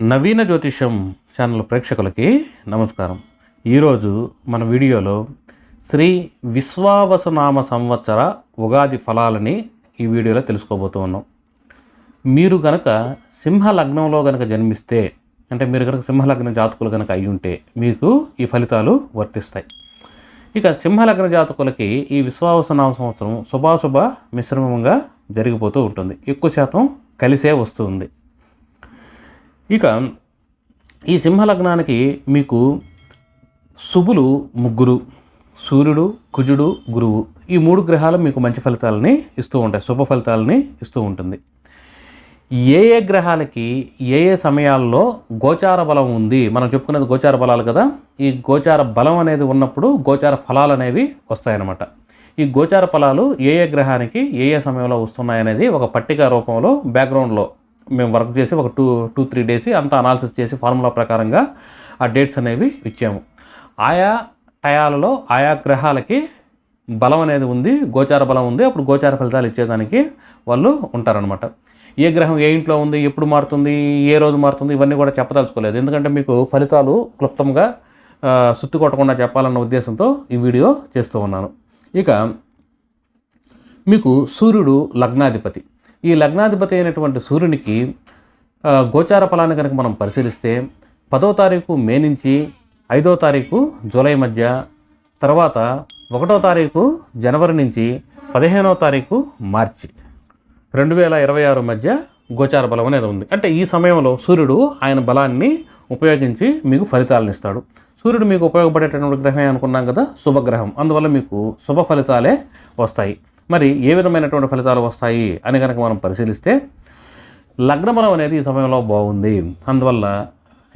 నవీన జ్యోతిషం ఛానల్ ప్రేక్షకులకి నమస్కారం. ఈరోజు మన వీడియోలో శ్రీ విశ్వావసనామ సంవత్సర ఉగాది ఫలాలని ఈ వీడియోలో తెలుసుకోబోతూ ఉన్నాం. మీరు గనక సింహ లగ్నంలో గనక జన్మిస్తే అంటే మీరు కనుక సింహలగ్న జాతకులు కనుక అయి ఉంటే మీకు ఈ ఫలితాలు వర్తిస్తాయి. ఇక సింహలగ్న జాతకులకి ఈ విశ్వావసనామ సంవత్సరం శుభాశుభ మిశ్రమంగా జరిగిపోతూ ఉంటుంది. ఎక్కువ శాతం కలిసే వస్తుంది ఇక ఈ సింహలగ్నానికి మీకు శుభులు ముగ్గురు సూర్యుడు కుజుడు గురువు ఈ మూడు గ్రహాలు మీకు మంచి ఫలితాలని ఇస్తూ ఉంటాయి శుభ ఫలితాలని ఇస్తూ ఉంటుంది. ఏ ఏ గ్రహాలకి ఏ ఏ సమయాల్లో గోచార బలం ఉంది మనం చెప్పుకునేది గోచార బలాలు కదా ఈ గోచార బలం అనేది ఉన్నప్పుడు గోచార ఫలాలు అనేవి వస్తాయన్నమాట. ఈ గోచార ఫలాలు ఏ ఏ గ్రహానికి ఏ ఏ సమయంలో వస్తున్నాయనేది ఒక పట్టిక రూపంలో బ్యాక్గ్రౌండ్లో మేము వర్క్ చేసి ఒక టూ టూ త్రీ డేస్ అంతా అనాలిసిస్ చేసి ఫార్ములా ప్రకారంగా ఆ డేట్స్ అనేవి ఇచ్చాము. ఆయా టయాలలో ఆయా గ్రహాలకి బలం అనేది ఉంది గోచార బలం ఉంది అప్పుడు గోచార ఫలితాలు ఇచ్చేదానికి వాళ్ళు ఉంటారనమాట ఏ గ్రహం ఏ ఇంట్లో ఉంది ఎప్పుడు మారుతుంది ఏ రోజు మారుతుంది ఇవన్నీ కూడా చెప్పదలుచుకోలేదు. ఎందుకంటే మీకు ఫలితాలు క్లుప్తంగా ఆ, సుత్తి కొట్టకుండా చెప్పాలన్న ఉద్దేశంతో ఈ వీడియో చేస్తూ ఉన్నాను. ఇక మీకు సూర్యుడు లగ్నాధిపతి. ఈ లగ్నాధిపతి అయినటువంటి సూర్యునికి గోచార ఫలాన్ని కనుక మనం పరిశీలిస్తే పదో తారీఖు మే నుంచి ఐదో తారీఖు జూలై మధ్య తర్వాత ఒకటో తారీఖు జనవరి నుంచి పదిహేనో తారీఖు మార్చి. రెండు వేల ఇరవై ఆరు మధ్య గోచార బలం అనేది ఉంది. అంటే ఈ సమయంలో సూర్యుడు ఆయన బలాన్ని ఉపయోగించి మీకు ఫలితాలను ఇస్తాడు. సూర్యుడు మీకు ఉపయోగపడేటటువంటి గ్రహమే అనుకున్నాం కదా శుభగ్రహం. అందువల్ల మీకు శుభ ఫలితాలే వస్తాయి. మరి ఏ విధమైనటువంటి ఫలితాలు వస్తాయి అని కనుక మనం పరిశీలిస్తే లగ్నబలం అనేది ఈ సమయంలో బాగుంది. అందువల్ల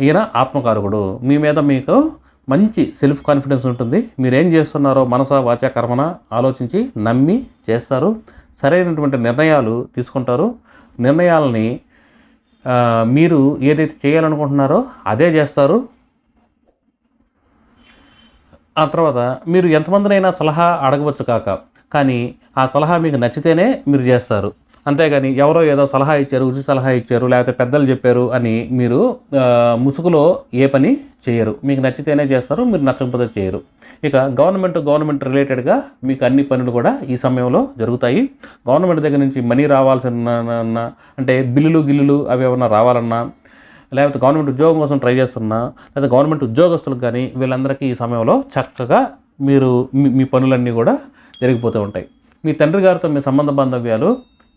ఈయన ఆత్మకారకుడు. మీ మీద మీకు మంచి సెల్ఫ్ కాన్ఫిడెన్స్ ఉంటుంది. మీరేం చేస్తున్నారో మనస వాచ కర్మన ఆలోచించి నమ్మి చేస్తారు. సరైనటువంటి నిర్ణయాలు తీసుకుంటారు. నిర్ణయాలని మీరు ఏదైతే చేయాలనుకుంటున్నారో అదే చేస్తారు. ఆ తర్వాత మీరు ఎంతమందినైనా సలహా అడగవచ్చు కాక. కానీ ఆ సలహా మీకు నచ్చితేనే మీరు చేస్తారు. అంతేగాని ఎవరో ఏదో సలహా ఇచ్చారు రుచి సలహా ఇచ్చారు లేకపోతే పెద్దలు చెప్పారు అని మీరు ముసుగులో ఏ పని చేయరు. మీకు నచ్చితేనే చేస్తారు మీరు నచ్చకపోతే చేయరు. ఇక గవర్నమెంట్ గవర్నమెంట్ రిలేటెడ్గా మీకు అన్ని పనులు కూడా ఈ సమయంలో జరుగుతాయి. గవర్నమెంట్ దగ్గర నుంచి మనీ రావాల్సిన అంటే బిల్లులు గిల్లులు అవి ఏమన్నా రావాలన్నా లేకపోతే గవర్నమెంట్ ఉద్యోగం కోసం ట్రై చేస్తున్నా లేదా గవర్నమెంట్ ఉద్యోగస్తులకు కానీ వీళ్ళందరికీ ఈ సమయంలో చక్కగా మీరు మీ పనులన్నీ కూడా జరిగిపోతూ ఉంటాయి. మీ తండ్రి గారితో మీ సంబంధ బాంధవ్యాలు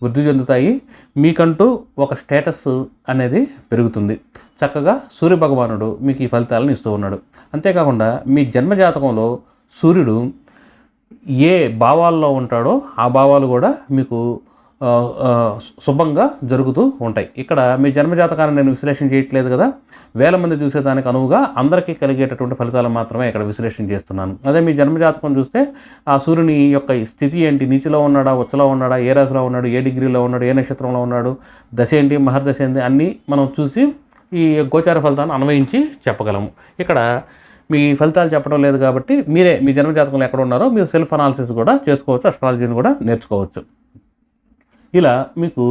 వృద్ధి చెందుతాయి. మీకంటూ ఒక స్టేటస్ అనేది పెరుగుతుంది. చక్కగా సూర్య భగవానుడు మీకు ఈ ఫలితాలను ఇస్తూ ఉన్నాడు. అంతేకాకుండా మీ జన్మజాతకంలో సూర్యుడు ఏ భావాల్లో ఉంటాడో ఆ భావాలు కూడా మీకు శుభంగా జరుగుతూ ఉంటాయి. ఇక్కడ మీ జన్మజాతకాన్ని నేను విశ్లేషణ చేయట్లేదు కదా? వేల మంది చూసేదానికి అనువుగా అందరికీ కలిగేటటువంటి ఫలితాలు మాత్రమే ఇక్కడ విశ్లేషణ చేస్తున్నాను. అదే మీ జన్మజాతకం చూస్తే ఆ సూర్యుని యొక్క స్థితి ఏంటి? నీచిలో ఉన్నాడా? ఉచ్చలో ఉన్నాడా? ఏ రాశిలో ఉన్నాడు? ఏ డిగ్రీలో ఉన్నాడు? ఏ నక్షత్రంలో ఉన్నాడు? దశ ఏంటి? మహర్దశ ఏంటి? అన్నీ మనం చూసి ఈ గోచార ఫలితాన్ని అన్వయించి చెప్పగలము. ఇక్కడ మీ ఫలితాలు చెప్పడం లేదు కాబట్టి మీరే మీ జన్మజాతకంలో ఎక్కడ ఉన్నారో మీరు సెల్ఫ్ అనాలిసిస్ కూడా చేసుకోవచ్చు అస్ట్రాలజీని కూడా నేర్చుకోవచ్చు. ఇలా మీకు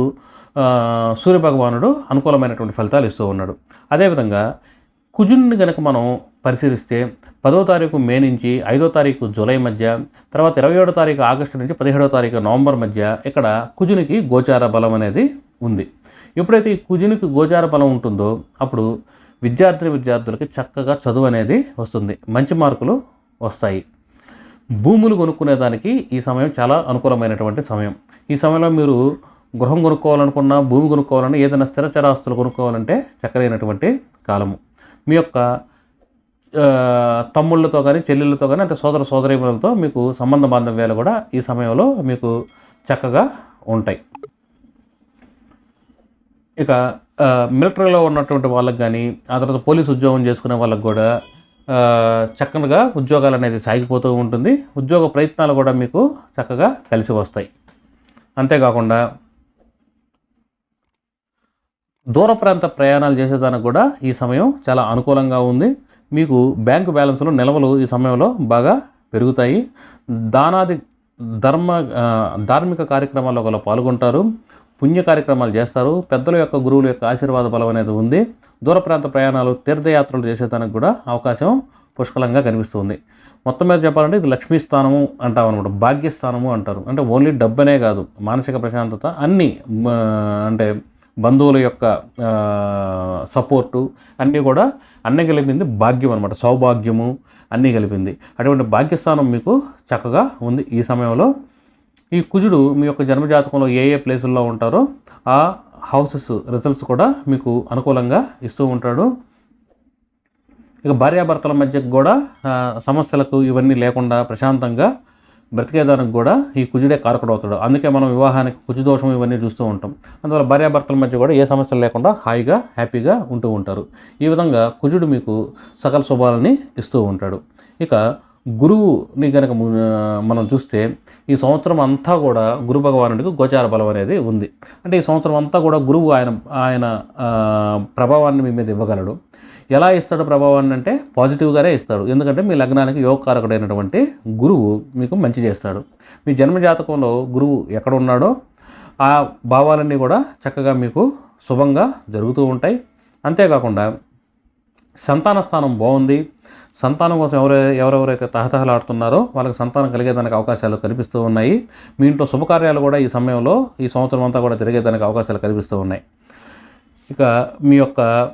సూర్యభగవానుడు అనుకూలమైనటువంటి ఫలితాలు ఇస్తూ ఉన్నాడు. అదేవిధంగా కుజుడిని గనక మనం పరిశీలిస్తే పదో తారీఖు మే నుంచి ఐదో తారీఖు జూలై మధ్య తర్వాత ఇరవై ఏడో తారీఖు ఆగస్టు నుంచి పదిహేడో తారీఖు నవంబర్ మధ్య ఇక్కడ కుజునికి గోచార బలం అనేది ఉంది. ఎప్పుడైతే ఈ కుజునికి గోచార బలం ఉంటుందో అప్పుడు విద్యార్థిని విద్యార్థులకి చక్కగా చదువు అనేది వస్తుంది. మంచి మార్కులు వస్తాయి. భూములు కొనుక్కునేదానికి ఈ సమయం చాలా అనుకూలమైనటువంటి సమయం. ఈ సమయంలో మీరు గృహం కొనుక్కోవాలనుకున్నా భూమి కొనుక్కోవాలన్నా ఏదైనా స్థిర చరాస్తులు కొనుక్కోవాలంటే చక్కనైనటువంటి కాలము. మీ యొక్క తమ్ముళ్ళతో కానీ చెల్లెళ్ళతో కానీ అంటే సోదర సోదరీమణులతో మీకు సంబంధ బాంధవ్యాలు కూడా ఈ సమయంలో మీకు చక్కగా ఉంటాయి. ఇక మిలిటరీలో ఉన్నటువంటి వాళ్ళకి కానీ ఆ తర్వాత పోలీస్ ఉద్యోగం చేసుకునే వాళ్ళకి కూడా చక్కగా ఉద్యోగాలు అనేది సాగిపోతూ ఉంటుంది. ఉద్యోగ ప్రయత్నాలు కూడా మీకు చక్కగా కలిసి వస్తాయి. అంతేకాకుండా దూర ప్రాంత ప్రయాణాలు చేసేదానికి కూడా ఈ సమయం చాలా అనుకూలంగా ఉంది. మీకు బ్యాంకు బ్యాలెన్స్లో నిల్వలు ఈ సమయంలో బాగా పెరుగుతాయి. దానాది ధర్మ ధార్మిక కార్యక్రమాల్లో గల పాల్గొంటారు. పుణ్య కార్యక్రమాలు చేస్తారు. పెద్దల యొక్క గురువుల యొక్క ఆశీర్వాద బలం అనేది ఉంది. దూర ప్రాంత ప్రయాణాలు తీర్థయాత్రలు చేసేదానికి కూడా అవకాశం పుష్కలంగా కనిపిస్తుంది. మొత్తం మీద చెప్పాలంటే ఇది లక్ష్మీ స్థానము అంటాం అనమాట. భాగ్యస్థానము అంటారు. అంటే ఓన్లీ డబ్బనే కాదు మానసిక ప్రశాంతత అన్నీ అంటే బంధువుల యొక్క సపోర్టు అన్నీ కూడా అన్నీ కలిపింది భాగ్యం అనమాట. సౌభాగ్యము అన్నీ కలిపింది. అటువంటి భాగ్యస్థానం మీకు చక్కగా ఉంది ఈ సమయంలో. ఈ కుజుడు మీ యొక్క జన్మజాతకంలో ఏ ఏ ప్లేసుల్లో ఉంటారో ఆ హౌసెస్ రిజల్ట్స్ కూడా మీకు అనుకూలంగా ఇస్తూ ఉంటాడు. ఇక భార్యాభర్తల మధ్య కూడా సమస్యలకు ఇవన్నీ లేకుండా ప్రశాంతంగా బ్రతికేదానికి కూడా ఈ కుజుడే కారకుడు అవుతాడు. అందుకే మనం వివాహానికి కుజు దోషం ఇవన్నీ చూస్తూ ఉంటాం. అందువల్ల భార్యాభర్తల మధ్య కూడా ఏ సమస్యలు లేకుండా హాయిగా హ్యాపీగా ఉంటూ ఉంటారు. ఈ విధంగా కుజుడు మీకు సకల శుభాలని ఇస్తూ ఉంటాడు. ఇక గురువుని కనుక మనం చూస్తే ఈ సంవత్సరం అంతా కూడా గురు భగవానుడికి గోచార బలం అనేది ఉంది. అంటే ఈ సంవత్సరం అంతా కూడా గురువు ఆయన ఆయన ప్రభావాన్ని మీ మీద ఇవ్వగలడు. ఎలా ఇస్తాడు ప్రభావాన్ని అంటే పాజిటివ్గానే ఇస్తాడు. ఎందుకంటే మీ లగ్నానికి యోగకారకుడైనటువంటి గురువు మీకు మంచి చేస్తాడు. మీ జన్మ జాతకంలో గురువు ఎక్కడ ఉన్నాడో ఆ భావాలన్నీ కూడా చక్కగా మీకు శుభంగా జరుగుతూ ఉంటాయి. అంతేకాకుండా సంతాన స్థానం బాగుంది. సంతానం కోసం ఎవరు ఎవరెవరైతే తహతహలాడుతున్నారో వాళ్ళకి సంతానం కలిగేదానికి అవకాశాలు కనిపిస్తూ ఉన్నాయి. మీ ఇంట్లో శుభకార్యాలు కూడా ఈ సమయంలో ఈ సంవత్సరం అంతా కూడా తిరిగేదానికి అవకాశాలు కనిపిస్తూ ఉన్నాయి. ఇక మీ యొక్క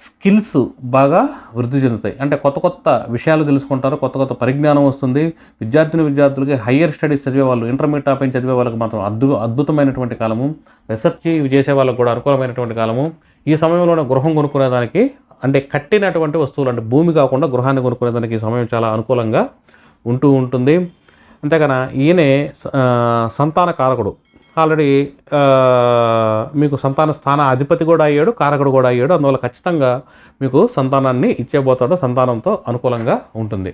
స్కిల్స్ బాగా వృద్ధి చెందుతాయి. అంటే కొత్త కొత్త విషయాలు తెలుసుకుంటారు కొత్త కొత్త పరిజ్ఞానం వస్తుంది. విద్యార్థిని విద్యార్థులకి హయ్యర్ స్టడీస్ చదివే వాళ్ళు ఇంటర్మీడియట్ టాప్ చదివే వాళ్ళకి మాత్రం అద్భు అద్భుతమైనటువంటి కాలము. రీసెర్చ్ ఇవి చేసే వాళ్ళకి కూడా అనుకూలమైనటువంటి కాలము. ఈ సమయంలోనే గృహం కొనుక్కునేదానికి అంటే కట్టినటువంటి వస్తువులు అంటే భూమి కాకుండా గృహాన్ని కొనుక్కునేదానికి దానికి సమయం చాలా అనుకూలంగా ఉంటూ ఉంటుంది. అంతేకాన ఈయనే సంతాన కారకుడు. ఆల్రెడీ మీకు సంతాన స్థాన అధిపతి కూడా అయ్యాడు కారకుడు కూడా అయ్యాడు. అందువల్ల ఖచ్చితంగా మీకు సంతానాన్ని ఇచ్చేబోతాడు సంతానంతో అనుకూలంగా ఉంటుంది.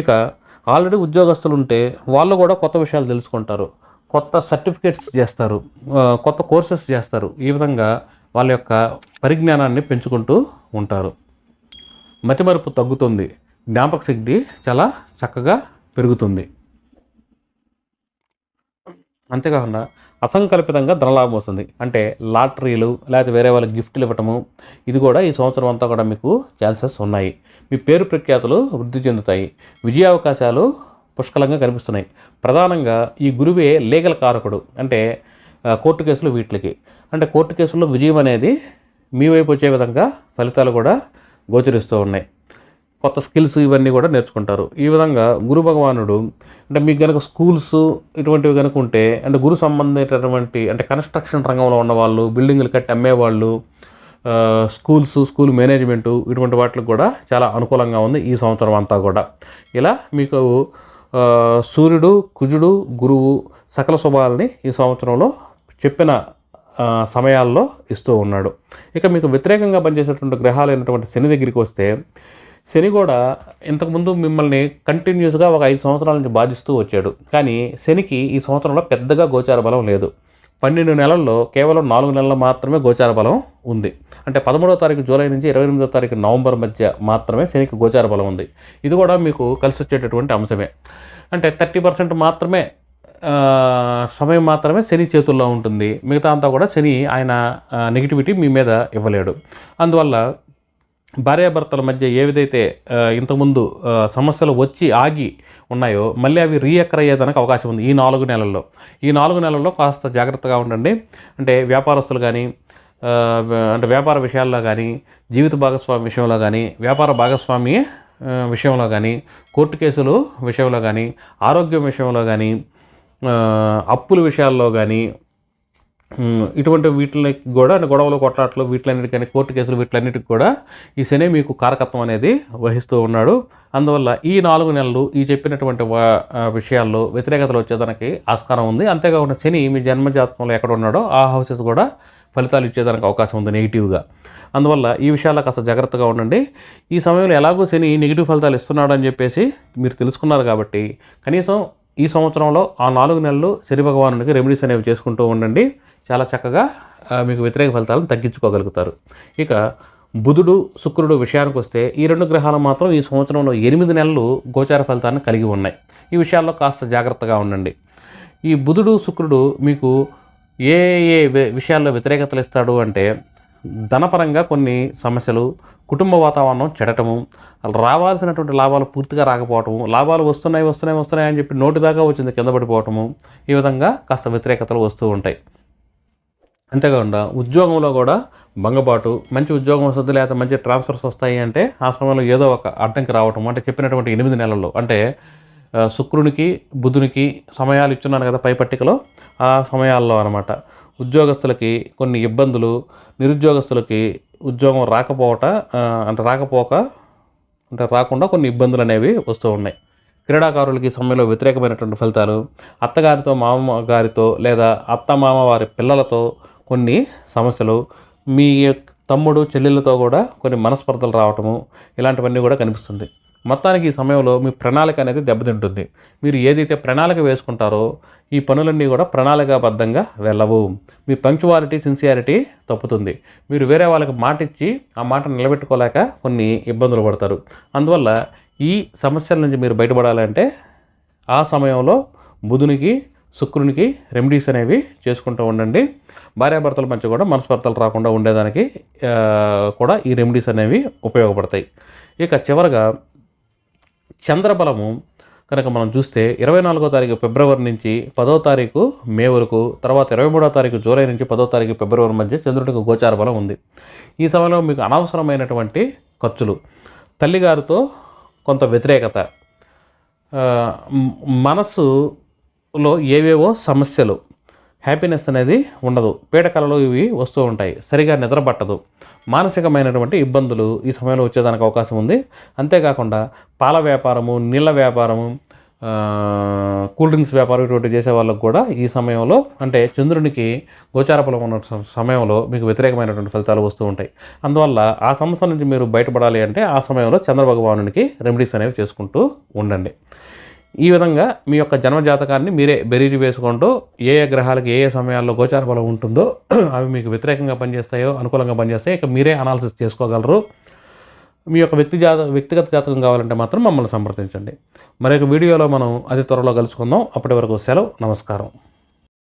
ఇక ఆల్రెడీ ఉద్యోగస్తులు ఉంటే వాళ్ళు కూడా కొత్త విషయాలు తెలుసుకుంటారు. కొత్త సర్టిఫికేట్స్ చేస్తారు. కొత్త కోర్సెస్ చేస్తారు. ఈ విధంగా వాళ్ళ యొక్క పరిజ్ఞానాన్ని పెంచుకుంటూ ఉంటారు. మతిమరుపు తగ్గుతుంది. జ్ఞాపక శక్తి చాలా చక్కగా పెరుగుతుంది. అంతేకాకుండా అసంకల్పితంగా ధనలాభం వస్తుంది. అంటే లాటరీలు లేకపోతే వేరే వాళ్ళకి గిఫ్ట్లు ఇవ్వటము ఇది కూడా ఈ సంవత్సరం అంతా కూడా మీకు ఛాన్సెస్ ఉన్నాయి. మీ పేరు ప్రఖ్యాతులు వృద్ధి చెందుతాయి. విజయావకాశాలు పుష్కలంగా కనిపిస్తున్నాయి. ప్రధానంగా ఈ గురువే లీగల్ కారకుడు. అంటే కోర్టు కేసులు వీటికి. అంటే కోర్టు కేసుల్లో విజయం అనేది మీ వైపు వచ్చే విధంగా ఫలితాలు కూడా గోచరిస్తూ ఉన్నాయి. కొత్త స్కిల్స్ ఇవన్నీ కూడా నేర్చుకుంటారు. ఈ విధంగా గురు భగవానుడు అంటే మీకు కనుక స్కూల్స్ ఇటువంటివి కనుక ఉంటే అంటే గురు సంబంధించినటువంటి అంటే కన్స్ట్రక్షన్ రంగంలో ఉన్నవాళ్ళు బిల్డింగ్లు కట్టి అమ్మేవాళ్ళు స్కూల్స్ స్కూల్ మేనేజ్మెంటు ఇటువంటి వాటికి కూడా చాలా అనుకూలంగా ఉంది ఈ సంవత్సరం అంతా కూడా. ఇలా మీకు సూర్యుడు కుజుడు గురువు సకల శుభాలని ఈ సంవత్సరంలో చెప్పిన సమయాల్లో ఇస్తూ ఉన్నాడు. ఇక మీకు వ్యతిరేకంగా పనిచేసేటువంటి గ్రహాలు అయినటువంటి శని దగ్గరికి వస్తే శని కూడా ఇంతకుముందు మిమ్మల్ని కంటిన్యూస్గా ఒక ఐదు సంవత్సరాల నుంచి బాధిస్తూ వచ్చాడు. కానీ శనికి ఈ సంవత్సరంలో పెద్దగా గోచార బలం లేదు. పన్నెండు నెలల్లో కేవలం నాలుగు నెలలు మాత్రమే గోచార బలం ఉంది. అంటే పదమూడవ తారీఖు జూలై నుంచి ఇరవై ఎనిమిదో తారీఖు నవంబర్ మధ్య మాత్రమే శనికి గోచార బలం ఉంది. ఇది కూడా మీకు కలిసి వచ్చేటటువంటి అంశమే. అంటే థర్టీ పర్సెంట్ మాత్రమే సమయం మాత్రమే శని చేతుల్లో ఉంటుంది. మిగతా అంతా కూడా శని ఆయన నెగిటివిటీ మీ మీద ఇవ్వలేడు. అందువల్ల భార్యాభర్తల మధ్య ఏవిదైతే ఇంతకుముందు సమస్యలు వచ్చి ఆగి ఉన్నాయో మళ్ళీ అవి రీఎక్కర్ అయ్యేదానికి అవకాశం ఉంది ఈ నాలుగు నెలల్లో. ఈ నాలుగు నెలల్లో కాస్త జాగ్రత్తగా ఉండండి. అంటే వ్యాపారస్తులు కానీ అంటే వ్యాపార విషయాల్లో కానీ జీవిత భాగస్వామి విషయంలో కానీ వ్యాపార భాగస్వామి విషయంలో కానీ కోర్టు కేసులు విషయంలో కానీ ఆరోగ్యం విషయంలో కానీ అప్పుల విషయాల్లో కానీ ఇటువంటి వీటికి కూడా గొడవలు కొట్లాట్లు వీటిలన్నిటికీ కోర్టు కేసులు వీటిలన్నిటికి కూడా ఈ శని మీకు కారకత్వం అనేది వహిస్తూ ఉన్నాడు. అందువల్ల ఈ నాలుగు నెలలు ఈ చెప్పినటువంటి వా- విషయాల్లో వ్యతిరేకతలు వచ్చేదానికి ఆస్కారం ఉంది. అంతేకాకుండా శని మీ జన్మ జాతకంలో ఎక్కడ ఉన్నాడో ఆ హౌసెస్ కూడా ఫలితాలు ఇచ్చేదానికి అవకాశం ఉంది నెగిటివ్గా. అందువల్ల ఈ విషయాల్లో కాస్త జాగ్రత్తగా ఉండండి. ఈ సమయంలో ఎలాగో శని నెగిటివ్ ఫలితాలు ఇస్తున్నాడు అని చెప్పేసి మీరు తెలుసుకున్నారు కాబట్టి కనీసం ఈ సంవత్సరంలో ఆ నాలుగు నెలలు శని భగవానునికి రెమెడీస్ అనేవి చేసుకుంటూ ఉండండి. చాలా చక్కగా మీకు వ్యతిరేక ఫలితాలను తగ్గించుకోగలుగుతారు. ఇక బుధుడు శుక్రుడు విషయానికి వస్తే ఈ రెండు గ్రహాలు మాత్రం ఈ సంవత్సరంలో ఎనిమిది నెలలు గోచార ఫలితాన్ని కలిగి ఉన్నాయి. ఈ విషయాల్లో కాస్త జాగ్రత్తగా ఉండండి. ఈ బుధుడు శుక్రుడు మీకు ఏ ఏ విషయాల్లో వ్యతిరేకతలు ఇస్తాడు అంటే ధనపరంగా కొన్ని సమస్యలు కుటుంబ వాతావరణం చెడటము రావాల్సినటువంటి లాభాలు పూర్తిగా రాకపోవటము లాభాలు వస్తున్నాయి వస్తున్నాయి వస్తున్నాయి అని చెప్పి నోటి దాకా వచ్చింది కింద పడిపోవటము ఈ విధంగా కాస్త వ్యతిరేకతలు వస్తూ ఉంటాయి. అంతేకాకుండా ఉద్యోగంలో కూడా భంగపాటు మంచి ఉద్యోగం వస్తుంది లేకపోతే మంచి ట్రాన్స్ఫర్స్ వస్తాయి అంటే ఆ సమయంలో ఏదో ఒక అడ్డంకి రావటం అంటే చెప్పినటువంటి ఎనిమిది నెలల్లో అంటే శుక్రునికి బుధునికి సమయాలు ఇచ్చున్నాను కదా పై పట్టికలో ఆ సమయాల్లో అనమాట ఉద్యోగస్తులకి కొన్ని ఇబ్బందులు నిరుద్యోగస్తులకి ఉద్యోగం రాకపోవట అంటే రాకపోక అంటే రాకుండా కొన్ని ఇబ్బందులు అనేవి వస్తూ ఉన్నాయి. క్రీడాకారులకి ఈ సమయంలో వ్యతిరేకమైనటువంటి ఫలితాలు అత్తగారితో మామ గారితో లేదా అత్త మామ వారి పిల్లలతో కొన్ని సమస్యలు మీ తమ్ముడు చెల్లెళ్ళతో కూడా కొన్ని మనస్పర్ధలు రావటము ఇలాంటివన్నీ కూడా కనిపిస్తుంది. మొత్తానికి ఈ సమయంలో మీ ప్రణాళిక అనేది దెబ్బతింటుంది. మీరు ఏదైతే ప్రణాళిక వేసుకుంటారో ఈ పనులన్నీ కూడా ప్రణాళికాబద్ధంగా వెళ్ళవు. మీ పంక్చువాలిటీ సిన్సియారిటీ తప్పుతుంది. మీరు వేరే వాళ్ళకి మాట ఇచ్చి ఆ మాట నిలబెట్టుకోలేక కొన్ని ఇబ్బందులు పడతారు. అందువల్ల ఈ సమస్యల నుంచి మీరు బయటపడాలంటే ఆ సమయంలో బుధునికి శుక్రునికి రెమెడీస్ అనేవి చేసుకుంటూ ఉండండి. భార్యాభర్తల మధ్య కూడా మనస్పర్ధలు రాకుండా ఉండేదానికి కూడా ఈ రెమెడీస్ అనేవి ఉపయోగపడతాయి. ఇక చివరగా చంద్రబలము కనుక మనం చూస్తే ఇరవై నాలుగో తారీఖు ఫిబ్రవరి నుంచి పదో తారీఖు మే వరకు తర్వాత ఇరవై మూడో తారీఖు జూలై నుంచి పదో తారీఖు ఫిబ్రవరి మధ్య చంద్రుడికి గోచార బలం ఉంది. ఈ సమయంలో మీకు అనవసరమైనటువంటి ఖర్చులు. తల్లిగారితో కొంత వ్యతిరేకత. మనస్సులో ఏవేవో సమస్యలు. హ్యాపీనెస్ అనేది ఉండదు. పీడకలలో ఇవి వస్తూ ఉంటాయి. సరిగా నిద్ర పట్టదు. మానసికమైనటువంటి ఇబ్బందులు ఈ సమయంలో వచ్చేదానికి అవకాశం ఉంది. అంతేకాకుండా పాల వ్యాపారము నీళ్ళ వ్యాపారము కూల్ డ్రింక్స్ వ్యాపారం ఇటువంటి చేసే వాళ్ళకు కూడా ఈ సమయంలో అంటే చంద్రునికి గోచార ఫలం ఉన్న సమయంలో మీకు వ్యతిరేకమైనటువంటి ఫలితాలు వస్తూ ఉంటాయి. అందువల్ల ఆ సమస్య నుంచి మీరు బయటపడాలి అంటే ఆ సమయంలో చంద్రభగవానునికి రెమెడీస్ అనేవి చేసుకుంటూ ఉండండి. ఈ విధంగా మీ యొక్క జన్మ జాతకాన్ని మీరే బెరీజు వేసుకుంటూ ఏ ఏ గ్రహాలకు ఏ ఏ సమయాల్లో గోచార బలం ఉంటుందో అవి మీకు వ్యతిరేకంగా పనిచేస్తాయో అనుకూలంగా పనిచేస్తాయో ఇక మీరే అనాలిసిస్ చేసుకోగలరు. మీ యొక్క వ్యక్తి జాత వ్యక్తిగత జాతకం కావాలంటే మాత్రం మమ్మల్ని సంప్రదించండి. మరొక వీడియోలో మనం అతి త్వరలో కలుసుకుందాం. అప్పటి వరకు సెలవు నమస్కారం.